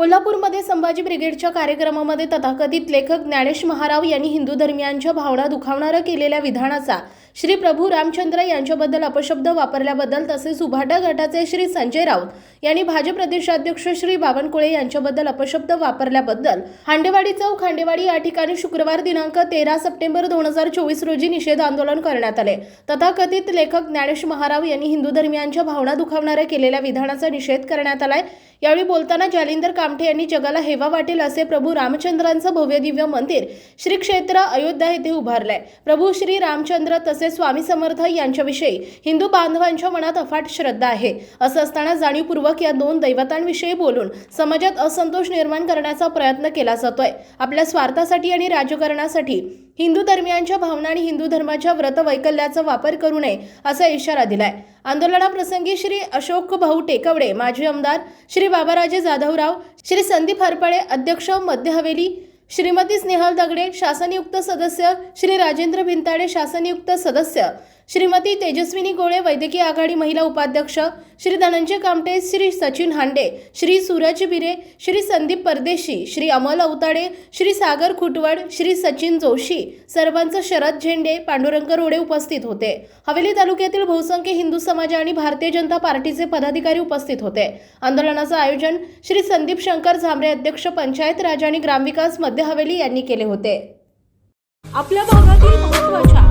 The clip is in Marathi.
कोल्हापूरमध्ये संभाजी ब्रिगेडच्या कार्यक्रमामध्ये तथाकथित लेखक ज्ञानेश महाराव यांनी हिंदू धर्मियांच्या भावना दुखावणारं केलेल्या विधानाचा श्री प्रभू रामचंद्र यांच्याबद्दल अपशब्द वापरल्याबद्दल तसेच उभाटा गटाचे श्री संजय राऊत यांनी भाजप प्रदेशाध्यक्ष श्री बावनकुळे यांच्याबद्दल अपशब्द वापरल्याबद्दल हांडेवाडी चौक हांडेवाडी या ठिकाणी शुक्रवार दिनांक तेरा सप्टेंबर दोन हजार चोवीस रोजी निषेध आंदोलन करण्यात आले. तथाकथित लेखक ज्ञानेश महाराव यांनी हिंदू धर्मियांच्या भावना दुखावणाऱ्या केलेल्या विधानाचा निषेध करण्यात आलाय. यावेळी बोलताना जालिंदर कामठे यांनी जगाला हेवा वाटेल असे प्रभू रामचंद्रांचं भव्य दिव्य मंदिर श्री क्षेत्र अयोध्या येथे उभारलंय. प्रभू श्री रामचंद्र तसेच स्वामी समर्थ यांच्याविषयी हिंदू बांधवांच्या मनात अफाट श्रद्धा आहे. असं असताना जाणीवपूर्वक या दोन दैवतांविषयी बोलून समाजात असंतोष निर्माण करण्याचा प्रयत्न केला जातोय. आपल्या स्वार्थासाठी आणि राजकारणासाठी हिंदू धर्मियांच्या भावना आणि हिंदू धर्माच्या व्रत वैकल्याचा वापर करू नये असा इशारा दिलाय. आंदोलनाप्रसंगी श्री अशोक भाऊ टेकवडे माजी आमदार श्री बाबाराजे जाधवराव श्री संदीप हरपळे अध्यक्ष मध्य हवेली श्रीमती स्नेहल दगडे शासनयुक्त सदस्य श्री राजेंद्र भिंताडे शासनयुक्त सदस्य श्रीमती तेजस्विनी गोळे वैद्यकीय आघाडी महिला उपाध्यक्ष श्री धनंजय कामटे श्री सचिन हांडे श्री सूरज बिरे श्री संदीप परदेशी श्री अमल अवताडे श्री सागर खुटवड श्री सचिन जोशी सर्वांच शरद झेंडे पांडुरंग रोडे उपस्थित होते. हवेली तालुक्यातील बहुसंख्य हिंदू समाज आणि भारतीय जनता पार्टीचे पदाधिकारी उपस्थित होते. आंदोलनाचं आयोजन श्री संदीप शंकर झांबरे अध्यक्ष पंचायत राज आणि ग्रामविकास मध्य हवेली यांनी केले होते. आपल्या भागातील महत्त्वाच्या